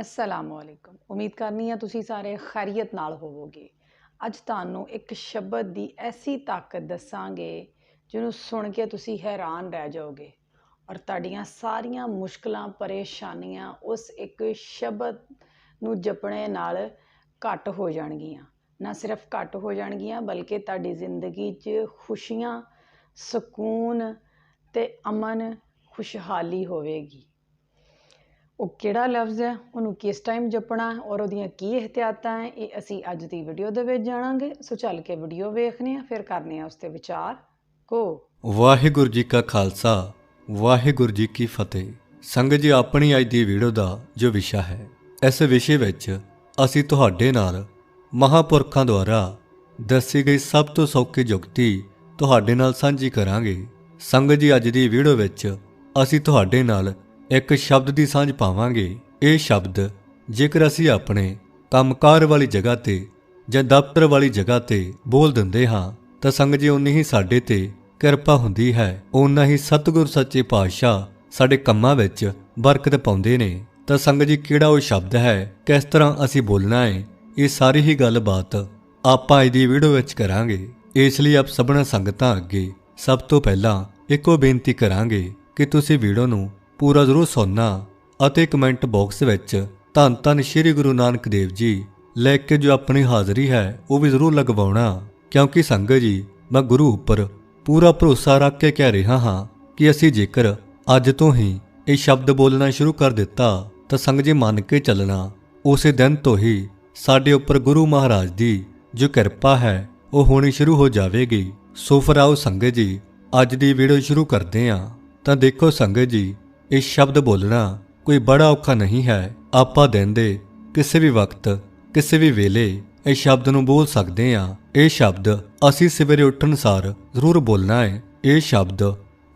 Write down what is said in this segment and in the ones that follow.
ਅਸਲਾਮੁਅਲੈਕੁਮ ਉਮੀਦ ਕਰਨੀ ਆ ਤੁਸੀਂ ਸਾਰੇ ਖੈਰੀਅਤ ਨਾਲ ਹੋਵੋਗੇ। ਅੱਜ ਤੁਹਾਨੂੰ ਇੱਕ ਸ਼ਬਦ ਦੀ ਐਸੀ ਤਾਕਤ ਦੱਸਾਂਗੇ, ਜਿਹਨੂੰ ਸੁਣ ਕੇ ਤੁਸੀਂ ਹੈਰਾਨ ਰਹਿ ਜਾਓਗੇ। ਔਰ ਤੁਹਾਡੀਆਂ ਸਾਰੀਆਂ ਮੁਸ਼ਕਲਾਂ, ਪਰੇਸ਼ਾਨੀਆਂ ਉਸ ਇੱਕ ਸ਼ਬਦ ਨੂੰ ਜਪਣੇ ਨਾਲ ਘੱਟ ਹੋ ਜਾਣਗੀਆਂ। ਨਾ ਸਿਰਫ ਘੱਟ ਹੋ ਜਾਣਗੀਆਂ, ਬਲਕਿ ਤੁਹਾਡੀ ਜ਼ਿੰਦਗੀ 'ਚ ਖੁਸ਼ੀਆਂ, ਸਕੂਨ ਤੇ ਅਮਨ ਖੁਸ਼ਹਾਲੀ ਹੋਵੇਗੀ। ਉਹ ਕਿਹੜਾ ਲਫ਼ਜ਼ ਹੈ? ਉਹਨੂੰ ਕਿਸ ਟਾਈਮ ਜਪਣਾ ਔਰ ਉਹਦੀਆਂ ਕੀ ਇਹਤਿਆਤਾਂ ਹੈ? ਇਹ ਅਸੀਂ ਅੱਜ ਦੀ ਵੀਡੀਓ ਦੇ ਵਿੱਚ ਜਾਣਾਂਗੇ। ਸੋ ਚੱਲ ਕੇ ਵੀਡੀਓ ਵੇਖਨੇ ਆ ਫਿਰ ਕਰਨੇ ਆ ਉਸ ਤੇ ਵਿਚਾਰ। ਕੋ ਵਾਹਿਗੁਰੂ ਜੀ ਕਾ ਖਾਲਸਾ, ਵਾਹਿਗੁਰੂ ਜੀ ਕੀ ਫਤਿਹ। ਸੰਗਤ ਜੀ, ਆਪਣੀ ਅੱਜ ਦੀ ਵੀਡੀਓ ਦਾ ਜੋ ਵਿਸ਼ਾ ਹੈ, ਇਸ ਵਿਸ਼ੇ ਵਿੱਚ ਅਸੀਂ ਤੁਹਾਡੇ ਨਾਲ ਮਹਾਪੁਰਖਾਂ ਦੁਆਰਾ ਦੱਸੀ ਗਈ ਸਭ ਤੋਂ ਸੌਖੀ ਜੁਗਤੀ ਤੁਹਾਡੇ ਨਾਲ ਸਾਂਝੀ ਕਰਾਂਗੇ। ਸੰਗਤ ਜੀ, ਅੱਜ ਦੀ ਵੀਡੀਓ ਵਿੱਚ ਅਸੀਂ ਤੁਹਾਡੇ ਨਾਲ ਇੱਕ ਸ਼ਬਦ ਦੀ ਸਾਂਝ ਪਾਵਾਂਗੇ। ਇਹ ਸ਼ਬਦ, ਜੇਕਰ ਅਸੀਂ ਆਪਣੇ ਕੰਮਕਾਰ ਵਾਲੀ ਜਗ੍ਹਾ ਤੇ ਜਾਂ ਦਫ਼ਤਰ ਵਾਲੀ ਜਗ੍ਹਾ ਤੇ ਬੋਲ ਦਿੰਦੇ ਹਾਂ, ਤਾਂ ਸੰਗਤ ਜੀ ਉਨੀ ਹੀ ਸਾਡੇ ਤੇ ਕਿਰਪਾ ਹੁੰਦੀ ਹੈ। ਉਨਾ ਹੀ ਸਤਿਗੁਰ ਸੱਚੇ ਪਾਤਸ਼ਾਹ ਸਾਡੇ ਕੰਮਾਂ ਵਿੱਚ ਬਰਕਤ ਪਾਉਂਦੇ ਨੇ। ਤਾਂ ਸੰਗਤ ਜੀ, ਕਿਹੜਾ ਉਹ ਸ਼ਬਦ ਹੈ? ਕਿਸ ਤਰ੍ਹਾਂ ਅਸੀਂ ਬੋਲਣਾ ਹੈ? ਇਹ ਸਾਰੀ ਹੀ ਗੱਲਬਾਤ ਆਪਾਂ ਅੱਜ ਦੀ ਵੀਡੀਓ ਵਿੱਚ ਕਰਾਂਗੇ। ਇਸ ਲਈ ਆਪ ਸਭਨਾ ਸੰਗਤਾਂ ਅੱਗੇ ਸਭ ਤੋਂ ਪਹਿਲਾਂ ਇੱਕੋ ਬੇਨਤੀ ਕਰਾਂਗੇ ਕਿ ਤੁਸੀਂ ਵੀਡੀਓ ਨੂੰ ਪੂਰਾ ਜ਼ਰੂਰ ਸੁਣਨਾ ਅਤੇ ਕਮੈਂਟ ਬਾਕਸ ਵਿੱਚ ਧੰਨ ਧੰਨ ਸ੍ਰੀ ਗੁਰੂ ਨਾਨਕ ਦੇਵ ਜੀ ਲੈ ਕੇ ਜੋ ਆਪਣੀ ਹਾਜ਼ਰੀ ਹੈ, ਉਹ ਵੀ ਜ਼ਰੂਰ ਲਗਵਾਉਣਾ। ਕਿਉਂਕਿ ਸੰਗਤ ਜੀ, ਮੈਂ ਗੁਰੂ ਉੱਪਰ ਪੂਰਾ ਭਰੋਸਾ ਰੱਖ ਕੇ ਕਹਿ ਰਿਹਾ ਹਾਂ ਕਿ ਅਸੀਂ ਜੇਕਰ ਅੱਜ ਤੋਂ ਹੀ ਇਹ ਸ਼ਬਦ ਬੋਲਣਾ ਸ਼ੁਰੂ ਕਰ ਦਿੱਤਾ, ਤਾਂ ਸੰਗਤ ਜੀ ਮੰਨ ਕੇ ਚੱਲਣਾ। ਉਸੇ ਦਿਨ ਤੋਂ ਹੀ ਸਾਡੇ ਉੱਪਰ ਗੁਰੂ ਮਹਾਰਾਜ ਦੀ ਜੋ ਕਿਰਪਾ ਹੈ, ਉਹ ਹੋਣੀ ਸ਼ੁਰੂ ਹੋ ਜਾਵੇਗੀ। ਸੋ ਫਿਰ ਸੰਗਤ ਜੀ, ਅੱਜ ਦੀ ਵੀਡੀਓ ਸ਼ੁਰੂ ਕਰਦੇ ਹਾਂ। ਤਾਂ ਦੇਖੋ ਸੰਗਤ ਜੀ ਇਹ ਸ਼ਬਦ ਬੋਲਣਾ ਕੋਈ ਬੜਾ ਔਖਾ ਨਹੀਂ ਹੈ। ਆਪਾਂ ਦਿਨ ਦੇ ਕਿਸੇ ਵੀ ਵਕਤ, ਕਿਸੇ ਵੀ ਵੇਲੇ ਇਹ ਸ਼ਬਦ ਨੂੰ ਬੋਲ ਸਕਦੇ ਹਾਂ। ਇਹ ਸ਼ਬਦ ਅਸੀਂ ਸਵੇਰੇ ਉੱਠਣ ਸਾਰ ਜ਼ਰੂਰ ਬੋਲਣਾ ਹੈ। ਇਹ ਸ਼ਬਦ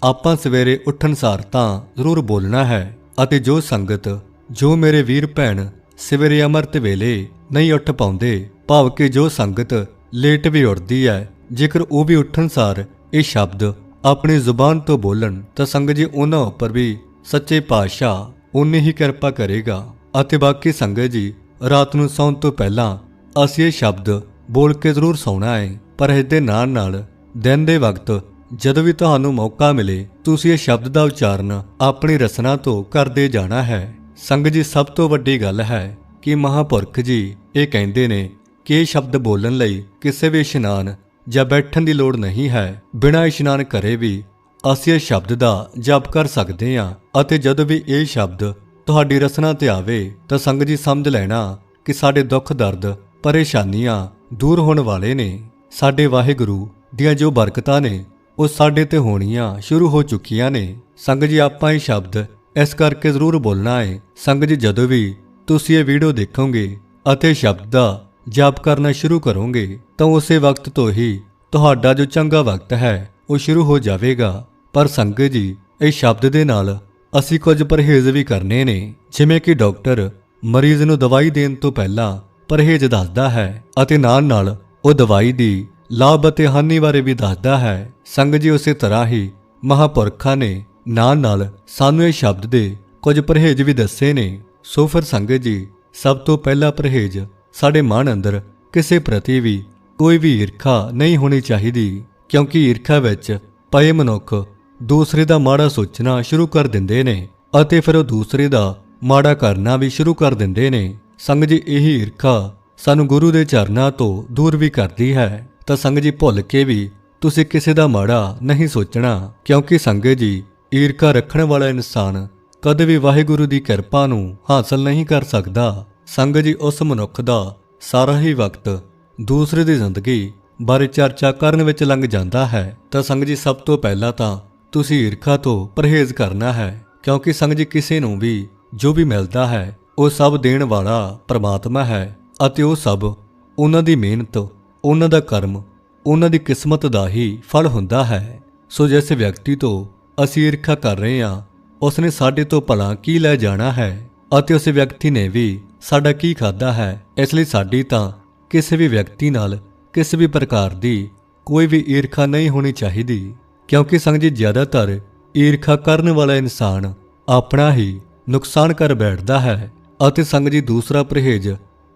ਆਪਾਂ ਸਵੇਰੇ ਉੱਠਣ ਸਾਰ ਤਾਂ ਜ਼ਰੂਰ ਬੋਲਣਾ ਹੈ ਅਤੇ ਜੋ ਸੰਗਤ, ਜੋ ਮੇਰੇ ਵੀਰ ਭੈਣ ਸਵੇਰੇ ਅੰਮ੍ਰਿਤ ਵੇਲੇ ਨਹੀਂ ਉੱਠ ਪਾਉਂਦੇ, ਭਾਵ ਕਿ ਜੋ ਸੰਗਤ ਲੇਟ ਵੀ ਉੱਠਦੀ ਹੈ, ਜੇਕਰ ਉਹ ਵੀ ਉੱਠਣ ਸਾਰ ਇਹ ਸ਼ਬਦ ਆਪਣੀ ਜ਼ੁਬਾਨ ਤੋਂ ਬੋਲਣ ਤਾਂ ਸੰਗਤ ਜੀ ਉਹਨਾਂ ਉੱਪਰ ਵੀ ਸੱਚੇ ਪਾਤਸ਼ਾਹ ਉਨੀ ਹੀ ਕਿਰਪਾ ਕਰੇਗਾ ਅਤੇ ਬਾਕੀ ਸੰਗਤ ਜੀ, ਰਾਤ ਨੂੰ ਸੌਣ ਤੋਂ ਪਹਿਲਾਂ ਅਸੀਂ ਇਹ ਸ਼ਬਦ ਬੋਲ ਕੇ ਜ਼ਰੂਰ ਸੌਣਾ ਹੈ ਪਰ ਇਸ ਦੇ ਨਾਲ ਨਾਲ ਦਿਨ ਦੇ ਵਕਤ ਜਦੋਂ ਵੀ ਤੁਹਾਨੂੰ ਮੌਕਾ ਮਿਲੇ, ਤੁਸੀਂ ਇਹ ਸ਼ਬਦ ਦਾ ਉਚਾਰਨ ਆਪਣੀ ਰਸਨਾ ਤੋਂ ਕਰਦੇ ਜਾਣਾ ਹੈ। ਸੰਗ ਜੀ, ਸਭ ਤੋਂ ਵੱਡੀ ਗੱਲ ਹੈ ਕਿ ਮਹਾਪੁਰਖ ਜੀ, ਇਹ ਕਹਿੰਦੇ ਨੇ ਕਿ ਇਹ ਸ਼ਬਦ ਬੋਲਣ ਲਈ ਕਿਸੇ ਵੀ ਇਸ਼ਨਾਨ ਜਾਂ ਬੈਠਣ ਦੀ ਲੋੜ ਨਹੀਂ ਹੈ। ਬਿਨਾਂ ਇਸ਼ਨਾਨ ਕਰੇ ਵੀ ਅਸੀਂ ਇਹ ਸ਼ਬਦ ਦਾ ਜਪ ਕਰ ਸਕਦੇ ਹਾਂ ਅਤੇ ਜਦੋਂ ਵੀ ਇਹ ਸ਼ਬਦ ਤੁਹਾਡੀ ਰਸਨਾ ਤੇ ਆਵੇ ਤਾਂ ਸੰਗਤ ਜੀ ਸਮਝ ਲੈਣਾ ਕਿ ਸਾਡੇ ਦੁੱਖ, ਦਰਦ, ਪਰੇਸ਼ਾਨੀਆਂ ਦੂਰ ਹੋਣ ਵਾਲੇ ਨੇ। ਸਾਡੇ ਵਾਹਿਗੁਰੂ ਦੀਆਂ ਜੋ ਬਰਕਤਾਂ ਨੇ, ਉਹ ਸਾਡੇ ਤੇ ਹੋਣੀਆਂ ਸ਼ੁਰੂ ਹੋ ਚੁੱਕੀਆਂ ਨੇ। ਸੰਗਤ ਜੀ, ਆਪਾਂ ਇਹ ਸ਼ਬਦ ਇਸ ਕਰਕੇ ਜ਼ਰੂਰ ਬੋਲਣਾ ਹੈ, ਸੰਗਤ ਜੀ, ਜਦੋਂ ਵੀ ਤੁਸੀਂ ਇਹ ਵੀਡੀਓ ਦੇਖੋਗੇ ਅਤੇ ਸ਼ਬਦ ਦਾ ਜਪ ਕਰਨਾ ਸ਼ੁਰੂ ਕਰੋਗੇ, ਤਾਂ ਉਸੇ ਵਕਤ ਤੋਂ ਹੀ ਤੁਹਾਡਾ ਜੋ ਚੰਗਾ ਵਕਤ ਹੈ, ਉਹ ਸ਼ੁਰੂ ਹੋ ਜਾਵੇਗਾ। ਪਰ ਸੰਗਤ ਜੀ, ਇਹ ਸ਼ਬਦ ਦੇ ਨਾਲ ਅਸੀਂ ਕੁਝ ਪਰਹੇਜ਼ ਵੀ ਕਰਨੇ ਨੇ। ਜਿਵੇਂ ਕਿ ਡਾਕਟਰ ਮਰੀਜ਼ ਨੂੰ ਦਵਾਈ ਦੇਣ ਤੋਂ ਪਹਿਲਾਂ ਪਰਹੇਜ਼ ਦੱਸਦਾ ਹੈ ਅਤੇ ਨਾਲ ਨਾਲ ਉਹ ਦਵਾਈ ਦੀ ਲਾਭ ਅਤੇ ਹਾਨੀ ਬਾਰੇ ਵੀ ਦੱਸਦਾ ਹੈ। ਸੰਗ ਜੀ, ਉਸੇ ਤਰ੍ਹਾਂ ਹੀ ਮਹਾਪੁਰਖਾਂ ਨੇ ਨਾਲ ਨਾਲ ਸਾਨੂੰ ਇਹ ਸ਼ਬਦ ਦੇ ਕੁਝ ਪਰਹੇਜ਼ ਵੀ ਦੱਸੇ ਨੇ। ਸੋ ਫਿਰ ਸੰਗਤ ਜੀ, ਸਭ ਤੋਂ ਪਹਿਲਾ ਪਰਹੇਜ਼ ਸਾਡੇ ਮਨ ਅੰਦਰ ਕਿਸੇ ਪ੍ਰਤੀ ਵੀ ਕੋਈ ਵੀ ਈਰਖਾ ਨਹੀਂ ਹੋਣੀ ਚਾਹੀਦੀ, ਕਿਉਂਕਿ ਈਰਖਾ ਵਿੱਚ ਪਏ ਮਨੁੱਖ ਦੂਸਰੇ ਦਾ ਮਾੜਾ ਸੋਚਣਾ ਸ਼ੁਰੂ ਕਰ ਦਿੰਦੇ ਨੇ ਅਤੇ ਫਿਰ ਉਹ ਦੂਸਰੇ ਦਾ ਮਾੜਾ ਕਰਨਾ ਵੀ ਸ਼ੁਰੂ ਕਰ ਦਿੰਦੇ ਨੇ। ਸੰਗ ਜੀ ਇਹੀ ਈਰਖਾ ਸਾਨੂੰ ਗੁਰੂ ਦੇ ਚਰਨਾਂ ਤੋਂ ਦੂਰ ਵੀ ਕਰਦੀ ਹੈ। ਤਾਂ ਸੰਗ ਜੀ ਭੁੱਲ ਕੇ ਵੀ ਤੁਸੀਂ ਕਿਸੇ ਦਾ ਮਾੜਾ ਨਹੀਂ ਸੋਚਣਾ, ਕਿਉਂਕਿ ਸੰਗਤ ਜੀ ਈਰਖਾ ਰੱਖਣ ਵਾਲਾ ਇਨਸਾਨ ਕਦੇ ਵੀ ਵਾਹਿਗੁਰੂ ਦੀ ਕਿਰਪਾ ਨੂੰ ਹਾਸਲ ਨਹੀਂ ਕਰ ਸਕਦਾ। ਸੰਗਤ ਜੀ ਉਸ ਮਨੁੱਖ ਦਾ ਸਾਰਾ ਹੀ ਵਕਤ ਦੂਸਰੇ ਦੀ ਜ਼ਿੰਦਗੀ ਬਾਰੇ ਚਰਚਾ ਕਰਨ ਵਿੱਚ ਲੰਘ ਜਾਂਦਾ ਹੈ। ਤਾਂ ਸੰਗਤ ਜੀ ਸਭ ਤੋਂ ਪਹਿਲਾਂ ਤਾਂ ਤੁਸੀਂ ਈਰਖਾ ਤੋਂ ਪਰਹੇਜ਼ ਕਰਨਾ ਹੈ, ਕਿਉਂਕਿ ਸੰਗਤ ਜੀ ਕਿਸੇ ਨੂੰ ਵੀ ਜੋ ਵੀ ਮਿਲਦਾ ਹੈ, ਉਹ ਸਭ ਦੇਣ ਵਾਲਾ ਪ੍ਰਮਾਤਮਾ ਹੈ, ਅਤੇ ਉਹ ਸਭ ਉਹਨਾਂ ਦੀ ਮਿਹਨਤ, ਉਹਨਾਂ ਦਾ ਕਰਮ, ਉਹਨਾਂ ਦੀ ਕਿਸਮਤ ਦਾ ਹੀ ਫਲ ਹੁੰਦਾ ਹੈ। ਸੋ ਜਿਸ ਵਿਅਕਤੀ ਤੋਂ ਅਸੀਂ ਈਰਖਾ ਕਰ ਰਹੇ ਹਾਂ ਉਸ ਨੇ ਸਾਡੇ ਤੋਂ ਭਲਾ ਕੀ ਲੈ ਜਾਣਾ ਹੈ, ਅਤੇ ਉਸ ਵਿਅਕਤੀ ਨੇ ਵੀ ਸਾਡਾ ਕੀ ਖਾਦਾ ਹੈ, ਇਸ ਲਈ ਸਾਡੀ ਤਾਂ ਕਿਸੇ ਵੀ ਵਿਅਕਤੀ ਨਾਲ, ਕਿਸੇ ਵੀ ਪ੍ਰਕਾਰ ਦੀ ਕੋਈ ਵੀ ਈਰਖਾ ਨਹੀਂ ਹੋਣੀ ਚਾਹੀਦੀ। ਕਿਉਂਕਿ ਸੰਗਤ ਜੀ ਜ਼ਿਆਦਾਤਰ ਈਰਖਾ ਕਰਨ ਵਾਲਾ ਇਨਸਾਨ ਆਪਣਾ ਹੀ ਨੁਕਸਾਨ ਕਰ ਬੈਠਦਾ ਹੈ ਅਤੇ ਸੰਗਤ ਜੀ ਦੂਸਰਾ ਪਰਹੇਜ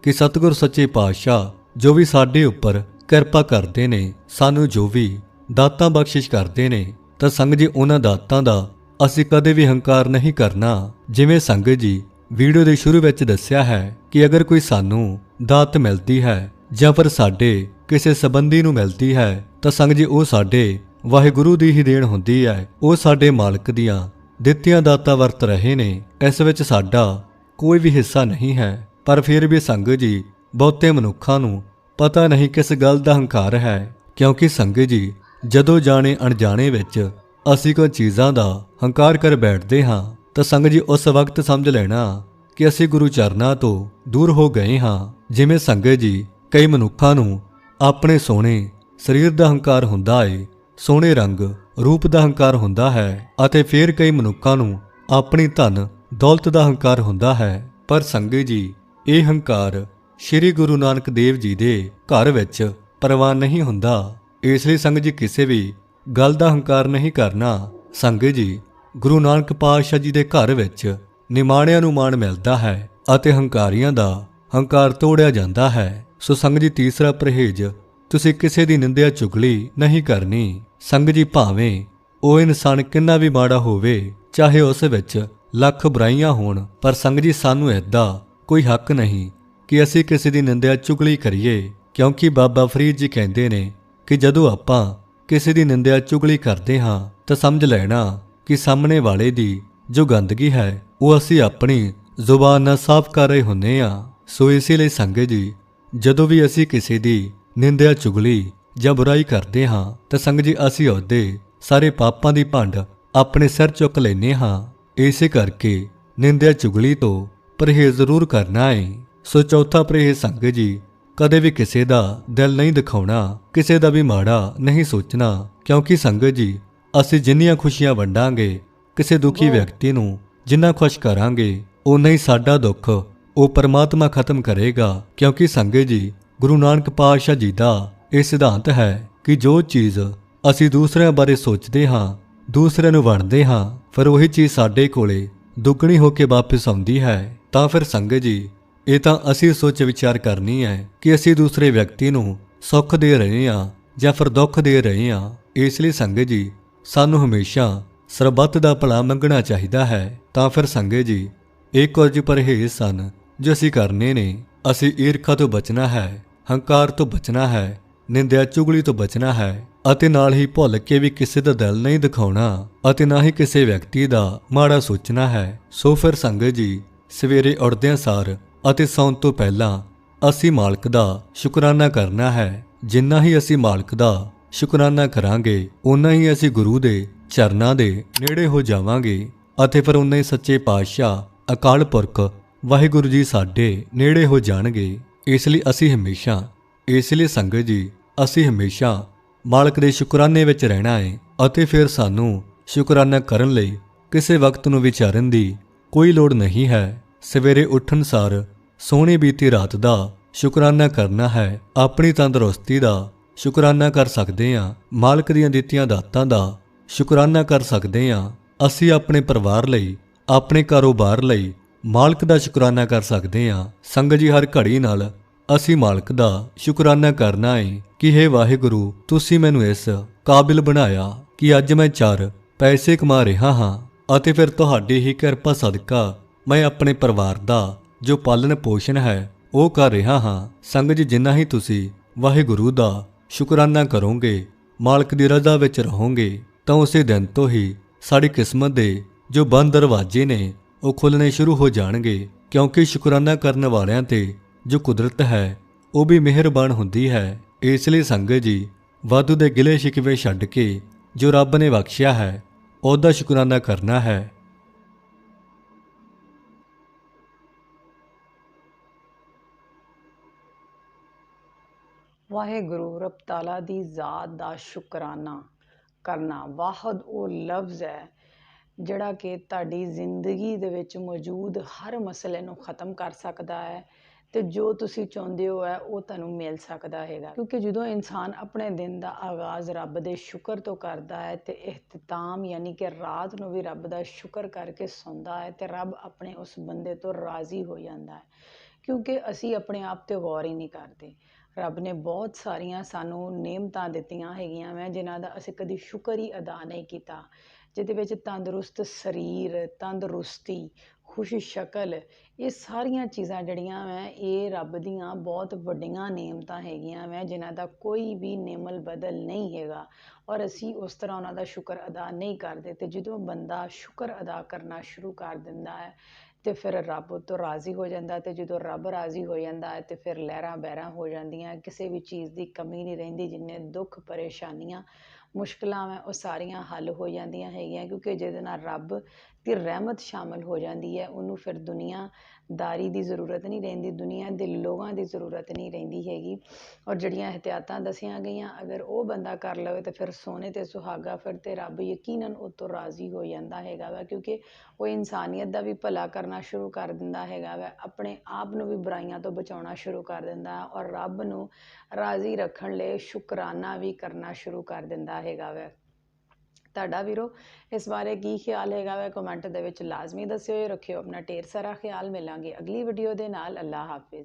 ਕਿ ਸਤਿਗੁਰ ਸੱਚੇ ਪਾਤਸ਼ਾਹ ਜੋ ਵੀ ਸਾਡੇ ਉੱਪਰ ਕਿਰਪਾ ਕਰਦੇ ਨੇ, ਸਾਨੂੰ ਜੋ ਵੀ ਦਾਤਾਂ ਬਖਸ਼ਿਸ਼ ਕਰਦੇ ਨੇ, ਤਾਂ ਸੰਗਤ ਜੀ ਉਹਨਾਂ ਦਾਤਾਂ ਦਾ ਅਸੀਂ ਕਦੇ ਵੀ ਹੰਕਾਰ ਨਹੀਂ ਕਰਨਾ। ਜਿਵੇਂ ਸੰਗਤ ਜੀ ਵੀਡੀਓ ਦੇ ਸ਼ੁਰੂ ਵਿੱਚ ਦੱਸਿਆ ਹੈ ਕਿ ਅਗਰ ਕੋਈ ਸਾਨੂੰ ਦਾਤ ਮਿਲਦੀ ਹੈ ਜਾਂ ਫਿਰ ਸਾਡੇ ਕਿਸੇ ਸੰਬੰਧੀ ਨੂੰ ਮਿਲਦੀ ਹੈ, ਤਾਂ ਸੰਗਤ ਜੀ ਉਹ ਸਾਡੇ ਵਾਹਿਗੁਰੂ ਦੀ ਹੀ ਦੇਣ ਹੁੰਦੀ ਹੈ। ਉਹ ਸਾਡੇ ਮਾਲਕ ਦੀਆਂ ਦਿੱਤੀਆਂ ਦਾਤਾਂ ਵਰਤ ਰਹੇ ਨੇ। ਇਸ ਵਿੱਚ ਸਾਡਾ ਕੋਈ ਵੀ ਹਿੱਸਾ ਨਹੀਂ ਹੈ। ਪਰ ਫਿਰ ਵੀ ਸੰਗਤ ਜੀ, ਬਹੁਤੇ ਮਨੁੱਖਾਂ ਨੂੰ ਪਤਾ ਨਹੀਂ ਕਿਸ ਗੱਲ ਦਾ ਹੰਕਾਰ ਹੈ। ਕਿਉਂਕਿ ਸੰਗਤ ਜੀ, ਜਦੋਂ ਜਾਣੇ ਅਣਜਾਣੇ ਵਿੱਚ ਅਸੀਂ ਕੋਈ ਚੀਜ਼ਾਂ ਦਾ ਹੰਕਾਰ ਕਰ ਬੈਠਦੇ ਹਾਂ, ਤਾਂ ਸੰਗਤ ਜੀ ਉਸ ਵਕਤ ਸਮਝ ਲੈਣਾ ਕਿ ਅਸੀਂ ਗੁਰੂ ਚਰਨਾਂ ਤੋਂ ਦੂਰ ਹੋ ਗਏ ਹਾਂ। ਜਿਵੇਂ ਸੰਗਤ ਜੀ ਕਈ ਮਨੁੱਖਾਂ ਨੂੰ ਆਪਣੇ ਸੋਹਣੇ ਸਰੀਰ ਦਾ ਹੰਕਾਰ ਹੁੰਦਾ ਏ ਸੋਹਣੇ ਰੰਗ, ਰੂਪ ਦਾ ਹੰਕਾਰ ਹੁੰਦਾ ਹੈ ਅਤੇ ਫਿਰ ਕਈ ਮਨੁੱਖਾਂ ਨੂੰ ਆਪਣੀ ਧਨ, ਦੌਲਤ ਦਾ ਹੰਕਾਰ ਹੁੰਦਾ ਹੈ। ਪਰ ਸੰਗਤ ਜੀ, ਇਹ ਹੰਕਾਰ ਸ੍ਰੀ ਗੁਰੂ ਨਾਨਕ ਦੇਵ ਜੀ ਦੇ ਘਰ ਵਿੱਚ ਪ੍ਰਵਾਨ ਨਹੀਂ ਹੁੰਦਾ। ਇਸ ਲਈ ਸੰਗਤ ਜੀ ਕਿਸੇ ਵੀ ਗੱਲ ਦਾ ਹੰਕਾਰ ਨਹੀਂ ਕਰਨਾ। ਸੰਗਤ ਜੀ, ਗੁਰੂ ਨਾਨਕ ਪਾਤਸ਼ਾਹ ਜੀ ਦੇ ਘਰ ਵਿੱਚ ਨਿਮਾਣਿਆਂ ਨੂੰ ਮਾਣ ਮਿਲਦਾ ਹੈ ਅਤੇ ਹੰਕਾਰੀਆਂ ਦਾ ਹੰਕਾਰ ਤੋੜਿਆ ਜਾਂਦਾ ਹੈ। ਸੋ ਸੰਗਤ ਜੀ ਤੀਸਰਾ ਪਰਹੇਜ ਤੁਸੀਂ ਕਿਸੇ ਦੀ ਨਿੰਦਿਆ ਚੁਗਲੀ ਨਹੀਂ ਕਰਨੀ। ਸੰਗਤ ਜੀ ਭਾਵੇਂ ਉਹ ਇਨਸਾਨ ਕਿੰਨਾ ਵੀ ਮਾੜਾ ਹੋਵੇ, ਚਾਹੇ ਉਸ ਵਿੱਚ ਲੱਖ ਬੁਰਾਈਆਂ ਹੋਣ, ਪਰ ਸੰਗਤ ਜੀ ਸਾਨੂੰ ਐਦਾਂ ਕੋਈ ਹੱਕ ਨਹੀਂ ਕਿ ਅਸੀਂ ਕਿਸੇ ਦੀ ਨਿੰਦਿਆ ਚੁਗਲੀ ਕਰੀਏ, ਕਿਉਂਕਿ ਬਾਬਾ ਫਰੀਦ ਜੀ ਕਹਿੰਦੇ ਨੇ ਕਿ ਜਦੋਂ ਆਪਾਂ ਕਿਸੇ ਦੀ ਨਿੰਦਿਆ ਚੁਗਲੀ ਕਰਦੇ ਹਾਂ, ਤਾਂ ਸਮਝ ਲੈਣਾ ਕਿ ਸਾਹਮਣੇ ਵਾਲੇ ਦੀ ਜੋ ਗੰਦਗੀ ਹੈ, ਉਹ ਅਸੀਂ ਆਪਣੀ ਜ਼ੁਬਾਨ ਨਾਲ ਸਾਫ਼ ਕਰ ਰਹੇ ਹੁੰਨੇ ਆ ਸੋ ਇਸੇ ਲਈ ਸੰਗਤ ਜੀ, ਜਦੋਂ ਵੀ ਅਸੀਂ ਕਿਸੇ ਦੀ ਨਿੰਦਿਆ ਚੁਗਲੀ ਜਾਂ ਬੁਰਾਈ ਕਰਦੇ ਹਾਂ ਤਾਂ ਸੰਗਤ ਜੀ ਅਸੀਂ ਉਹਦੇ ਸਾਰੇ ਪਾਪਾਂ ਦੀ ਭੰਡ ਆਪਣੇ ਸਿਰ ਚੁੱਕ ਲੈਨੇ ਹਾਂ। ਇਸੇ ਕਰਕੇ ਨਿੰਦਿਆ ਚੁਗਲੀ ਤੋਂ ਪਰਹੇਜ਼ ਜ਼ਰੂਰ ਕਰਨਾ ਹੈ ਸੋ ਚੌਥਾ ਪਰਹੇਜ਼ ਸੰਗਤ ਜੀ ਕਦੇ ਵੀ ਕਿਸੇ ਦਾ ਦਿਲ ਨਹੀਂ ਦਿਖਾਉਣਾ ਕਿਸੇ ਦਾ ਵੀ ਮਾੜਾ ਨਹੀਂ ਸੋਚਣਾ ਕਿਉਂਕਿ ਸੰਗਤ ਜੀ ਅਸੀਂ ਜਿੰਨੀਆਂ ਖੁਸ਼ੀਆਂ ਵੰਡਾਂਗੇ ਕਿਸੇ ਦੁਖੀ ਵਿਅਕਤੀ ਨੂੰ ਜਿੰਨਾ ਖੁਸ਼ ਕਰਾਂਗੇ ਉਨਾ ਹੀ ਸਾਡਾ ਦੁੱਖ ਉਹ ਪਰਮਾਤਮਾ ਖਤਮ ਕਰੇਗਾ ਕਿਉਂਕਿ ਸੰਗਤ ਜੀ ਗੁਰੂ ਨਾਨਕ ਪਾਤਸ਼ਾਹ ਜੀ ਦਾ ਇਹ ਸਿਧਾਂਤ ਹੈ ਕਿ ਜੋ ਚੀਜ਼ ਅਸੀਂ ਦੂਸਰਿਆਂ ਬਾਰੇ ਸੋਚਦੇ ਹਾਂ, ਦੂਸਰਿਆਂ ਨੂੰ ਵੰਡਦੇ ਹਾਂ, ਫਿਰ ਉਹੀ ਚੀਜ਼ ਸਾਡੇ ਕੋਲੇ ਦੁੱਗਣੀ ਹੋ ਕੇ ਵਾਪਸ ਆਉਂਦੀ ਹੈ, ਤਾਂ ਫਿਰ ਸੰਗਤ ਜੀ, ਇਹ ਤਾਂ ਅਸੀਂ ਸੋਚ ਵਿਚਾਰ ਕਰਨੀ ਹੈ ਕਿ ਅਸੀਂ ਦੂਸਰੇ ਵਿਅਕਤੀ ਨੂੰ ਸੁੱਖ ਦੇ ਰਹੇ ਹਾਂ ਜਾਂ ਫਿਰ ਦੁੱਖ ਦੇ ਰਹੇ ਹਾਂ। ਇਸ ਲਈ ਸੰਗਤ ਜੀ, ਸਾਨੂੰ ਹਮੇਸ਼ਾ ਸਰਬੱਤ ਦਾ ਭਲਾ ਮੰਗਣਾ ਚਾਹੀਦਾ ਹੈ, ਤਾਂ ਫਿਰ ਸੰਗਤ ਜੀ, ਇਹ ਕੁਝ ਪਰਹੇਜ਼ ਸਨ ਜੋ ਅਸੀਂ ਕਰਨੇ ਨੇ। ਅਸੀਂ ਈਰਖਾ ਤੋਂ ਬਚਣਾ ਹੈ, ਹੰਕਾਰ ਤੋਂ ਬਚਣਾ ਹੈ, ਨਿੰਦਿਆ ਚੁਗਲੀ ਤੋਂ ਬਚਣਾ ਹੈ, ਅਤੇ ਨਾਲ ਹੀ ਭੁੱਲ ਕੇ ਵੀ ਕਿਸੇ ਦਾ ਦਿਲ ਨਹੀਂ ਦਿਖਾਉਣਾ ਅਤੇ ਨਾ ਹੀ ਕਿਸੇ ਵਿਅਕਤੀ ਦਾ ਮਾੜਾ ਸੋਚਣਾ ਹੈ। ਸੋ ਫਿਰ ਸੰਗਤ ਜੀ, ਸਵੇਰੇ ਉੱਠਦਿਆਂ ਸਾਰ ਅਤੇ ਸੌਣ ਤੋਂ ਪਹਿਲਾਂ ਅਸੀਂ ਮਾਲਕ ਦਾ ਸ਼ੁਕਰਾਨਾ ਕਰਨਾ ਹੈ। ਜਿੰਨਾ ਹੀ ਅਸੀਂ ਮਾਲਕ ਦਾ ਸ਼ੁਕਰਾਨਾ ਕਰਾਂਗੇ ਉਨਾ ਹੀ ਅਸੀਂ ਗੁਰੂ ਦੇ ਚਰਨਾਂ ਦੇ ਨੇੜੇ ਹੋ ਜਾਵਾਂਗੇ ਅਤੇ ਫਿਰ ਉਨਾ ਹੀ ਸੱਚੇ ਪਾਤਸ਼ਾਹ, ਅਕਾਲ ਪੁਰਖ ਵਾਹਿਗੁਰੂ ਜੀ ਸਾਡੇ ਨੇੜੇ ਹੋ ਜਾਣਗੇ, ਇਸ ਲਈ ਅਸੀਂ ਹਮੇਸ਼ਾ, ਇਸ ਲਈ ਸੰਗਤ ਜੀ, ਅਸੀਂ ਹਮੇਸ਼ਾ ਮਾਲਕ ਦੇ ਸ਼ੁਕਰਾਨੇ ਵਿੱਚ ਰਹਿਣਾ ਹੈ ਅਤੇ ਫਿਰ ਸਾਨੂੰ ਸ਼ੁਕਰਾਨਾ ਕਰਨ ਲਈ ਕਿਸੇ ਵਕਤ ਨੂੰ ਵਿਚਾਰਨ ਦੀ ਕੋਈ ਲੋੜ ਨਹੀਂ ਹੈ। ਸਵੇਰੇ ਉੱਠਣ ਸਾਰ ਸੋਹਣੀ ਬੀਤੀ ਰਾਤ ਦਾ ਸ਼ੁਕਰਾਨਾ ਕਰਨਾ ਹੈ। ਆਪਣੀ ਤੰਦਰੁਸਤੀ ਦਾ ਸ਼ੁਕਰਾਨਾ ਕਰ ਸਕਦੇ ਹਾਂ। ਮਾਲਕ ਦੀਆਂ ਦਿੱਤੀਆਂ ਦਾਤਾਂ ਦਾ ਸ਼ੁਕਰਾਨਾ ਕਰ ਸਕਦੇ ਹਾਂ। ਅਸੀਂ ਆਪਣੇ ਪਰਿਵਾਰ ਲਈ, ਆਪਣੇ ਕਾਰੋਬਾਰ ਲਈ ਮਾਲਕ ਦਾ ਸ਼ੁਕਰਾਨਾ ਕਰ ਸਕਦੇ ਹਾਂ। ਸੰਗਤ ਜੀ, ਹਰ ਘੜੀ ਨਾਲ ਅਸੀਂ ਮਾਲਕ ਦਾ ਸ਼ੁਕਰਾਨਾ ਕਰਨਾ ਹੈ ਕਿ हे ਵਾਹਿਗੁਰੂ, ਤੁਸੀਂ ਮੈਨੂੰ ਇਸ ਕਾਬਿਲ ਬਣਾਇਆ ਕਿ ਅੱਜ ਮੈਂ ਚਾਰ ਪੈਸੇ ਕਮਾ ਰਿਹਾ ਹਾਂ ਅਤੇ ਫਿਰ ਤੁਹਾਡੀ ਹੀ ਕਿਰਪਾ ਸਦਕਾ ਮੈਂ ਆਪਣੇ ਪਰਿਵਾਰ ਦਾ ਜੋ ਪਾਲਣ ਪੋਸ਼ਣ ਹੈ, ਉਹ ਕਰ ਰਿਹਾ ਹਾਂ। ਸੰਗਤ ਜੀ, ਜਿੰਨਾ ਹੀ ਤੁਸੀਂ ਵਾਹਿਗੁਰੂ ਦਾ ਸ਼ੁਕਰਾਨਾ ਕਰੋਗੇ, ਮਾਲਕ ਦੀ ਰਜ਼ਾ ਵਿੱਚ ਰਹੋਗੇ, ਤਾਂ ਉਸੇ ਦਿਨ ਤੋਂ ਹੀ ਸਾਡੀ ਕਿਸਮਤ ਦੇ ਜੋ ਬੰਦ ਦਰਵਾਜ਼ੇ ਨੇ ਉਹ ਖੁੱਲਣੇ ਸ਼ੁਰੂ ਹੋ ਜਾਣਗੇ, ਕਿਉਂਕਿ ਸ਼ੁਕਰਾਨਾ ਕਰਨ ਵਾਲਿਆਂ ਤੇ ਜੋ ਕੁਦਰਤ ਹੈ, ਉਹ ਵੀ ਮਿਹਰਬਾਨ ਹੁੰਦੀ ਹੈ। ਇਸ ਲਈ ਸੰਗਤ ਜੀ, ਵਾਧੂ ਦੇ ਗਿਲੇ ਸ਼ਿਕਵੇ ਛੱਡ ਕੇ ਜੋ ਰੱਬ ਨੇ ਬਖਸ਼ਿਆ ਹੈ ਉਹਦਾ ਸ਼ੁਕਰਾਨਾ ਕਰਨਾ ਹੈ। ਵਾਹਿਗੁਰੂ, ਰੱਬ ਤਾਲਾ ਦੀ ਜ਼ਾਤ ਦਾ ਸ਼ੁਕਰਾਨਾ ਕਰਨਾ। ਵਾਹਦ ਉਹ ਲਫ਼ਜ਼ ਹੈ ਜਿਹੜਾ ਕਿ ਤੁਹਾਡੀ ਜ਼ਿੰਦਗੀ ਦੇ ਵਿੱਚ ਮੌਜੂਦ ਹਰ ਮਸਲੇ ਨੂੰ ਖਤਮ ਕਰ ਸਕਦਾ ਹੈ ਤੇ ਜੋ ਤੁਸੀਂ ਚਾਹੁੰਦੇ ਹੋ ਹੈ, ਉਹ ਤੁਹਾਨੂੰ ਮਿਲ ਸਕਦਾ ਹੈਗਾ। ਕਿਉਂਕਿ ਜਦੋਂ ਇਨਸਾਨ ਆਪਣੇ ਦਿਨ ਦਾ ਆਗਾਜ਼ ਰੱਬ ਦੇ ਸ਼ੁਕਰ ਤੋਂ ਕਰਦਾ ਹੈ ਤੇ ਇਖਤਤਾਮ ਯਾਨੀ ਕਿ ਰਾਤ ਨੂੰ ਵੀ ਰੱਬ ਦਾ ਸ਼ੁਕਰ ਕਰਕੇ ਸੌਂਦਾ ਹੈ ਤੇ ਰੱਬ ਆਪਣੇ ਉਸ ਬੰਦੇ ਤੋਂ ਰਾਜ਼ੀ ਹੋ ਜਾਂਦਾ ਹੈ। ਕਿਉਂਕਿ ਅਸੀਂ ਆਪਣੇ ਆਪ ਤੇ ਗੌਰ ਹੀ ਨਹੀਂ ਕਰਦੇ। ਰੱਬ ਨੇ ਬਹੁਤ ਸਾਰੀਆਂ ਸਾਨੂੰ ਨੇਮਤਾਂ ਦਿੱਤੀਆਂ ਹੈਗੀਆਂ ਮੈਂ ਜਿਨ੍ਹਾਂ ਦਾ ਅਸੀਂ ਕਦੀ ਸ਼ੁਕਰ ਹੀ ਅਦਾ ਨਹੀਂ ਕੀਤਾ। ਜਿਹਦੇ ਵਿੱਚ ਤੰਦਰੁਸਤ ਸਰੀਰ, ਤੰਦਰੁਸਤੀ, ਖੁਸ਼, ਸ਼ਕਲ, ਇਹ ਸਾਰੀਆਂ ਚੀਜ਼ਾਂ ਜਿਹੜੀਆਂ ਵੈ, ਇਹ ਰੱਬ ਦੀਆਂ ਬਹੁਤ ਵੱਡੀਆਂ ਨੇਮਤਾਂ ਹੈਗੀਆਂ ਵੈ, ਜਿਨ੍ਹਾਂ ਦਾ ਕੋਈ ਵੀ ਨੇਮਲ ਬਦਲ ਨਹੀਂ ਹੈਗਾ। ਔਰ ਅਸੀਂ ਉਸ ਤਰ੍ਹਾਂ ਉਹਨਾਂ ਦਾ ਸ਼ੁਕਰ ਅਦਾ ਨਹੀਂ ਕਰਦੇ ਅਤੇ ਜਦੋਂ ਬੰਦਾ ਸ਼ੁਕਰ ਅਦਾ ਕਰਨਾ ਸ਼ੁਰੂ ਕਰ ਦਿੰਦਾ ਹੈ ਅਤੇ ਫਿਰ ਰੱਬ ਉਹ ਤੋਂ ਰਾਜ਼ੀ ਹੋ ਜਾਂਦਾ ਅਤੇ ਜਦੋਂ ਰੱਬ ਰਾਜ਼ੀ ਹੋ ਜਾਂਦਾ ਹੈ, ਤੇ ਫਿਰ ਲਹਿਰਾਂ ਬਹਿਰਾਂ ਹੋ ਜਾਂਦੀਆਂ, ਕਿਸੇ ਵੀ ਚੀਜ਼ ਦੀ ਕਮੀ ਨਹੀਂ ਰਹਿੰਦੀ, ਜਿੰਨੇ ਦੁੱਖ, ਪਰੇਸ਼ਾਨੀਆਂ ਮੁਸ਼ਕਿਲਾਂ ਹੈ ਉਹ ਸਾਰੀਆਂ ਹੱਲ ਹੋ ਜਾਂਦੀਆਂ ਹੈਗੀਆਂ, ਕਿਉਂਕਿ ਜਿਹਦੇ ਨਾਲ ਰੱਬ ਦੀ ਰਹਿਮਤ ਸ਼ਾਮਿਲ ਹੋ ਜਾਂਦੀ ਹੈ, ਉਹਨੂੰ ਫਿਰ ਦੁਨੀਆਦਾਰੀ ਦੀ ਜ਼ਰੂਰਤ ਨਹੀਂ ਰਹਿੰਦੀ, ਦੁਨੀਆ ਦੇ ਲੋਕਾਂ ਦੀ ਜ਼ਰੂਰਤ ਨਹੀਂ ਰਹਿੰਦੀ ਹੈਗੀ। ਔਰ ਜਿਹੜੀਆਂ ਇਹਤਿਆਤਾਂ ਦੱਸੀਆਂ ਗਈਆਂ, ਅਗਰ ਉਹ ਬੰਦਾ ਕਰ ਲਵੇ ਤਾਂ ਫਿਰ ਸੋਨੇ ਤੇ ਸੁਹਾਗਾ, ਫਿਰ ਤਾਂ ਰੱਬ ਯਕੀਨਨ ਉਹ ਤੋਂ ਰਾਜ਼ੀ ਹੋ ਜਾਂਦਾ ਹੈਗਾ ਵਾ, ਕਿਉਂਕਿ ਉਹ ਇਨਸਾਨੀਅਤ ਦਾ ਵੀ ਭਲਾ ਕਰਨਾ ਸ਼ੁਰੂ ਕਰ ਦਿੰਦਾ ਹੈਗਾ ਵਾ, ਆਪਣੇ ਆਪ ਨੂੰ ਵੀ ਬੁਰਾਈਆਂ ਤੋਂ ਬਚਾਉਣਾ ਸ਼ੁਰੂ ਕਰ ਦਿੰਦਾ, ਔਰ ਰੱਬ ਨੂੰ ਰਾਜ਼ੀ ਰੱਖਣ ਲਈ ਸ਼ੁਕਰਾਨਾ ਵੀ ਕਰਨਾ ਸ਼ੁਰੂ ਕਰ ਦਿੰਦਾ ਹੈਗਾ ਵਾ। ਤੁਹਾਡਾ ਵੀਰੋ, ਇਸ ਬਾਰੇ ਕੀ ਖਿਆਲ ਹੈਗਾ ਵੈ? ਕਮੈਂਟ ਦੇ ਵਿੱਚ ਲਾਜ਼ਮੀ ਦੱਸਿਓ ਰੱਖਿਓ। ਆਪਣਾ ਢੇਰ ਸਾਰਾ ਖਿਆਲ ਮਿਲਾਂਗੇ ਅਗਲੀ ਵੀਡੀਓ ਦੇ ਨਾਲ। ਅੱਲਾ ਹਾਫਿਜ਼।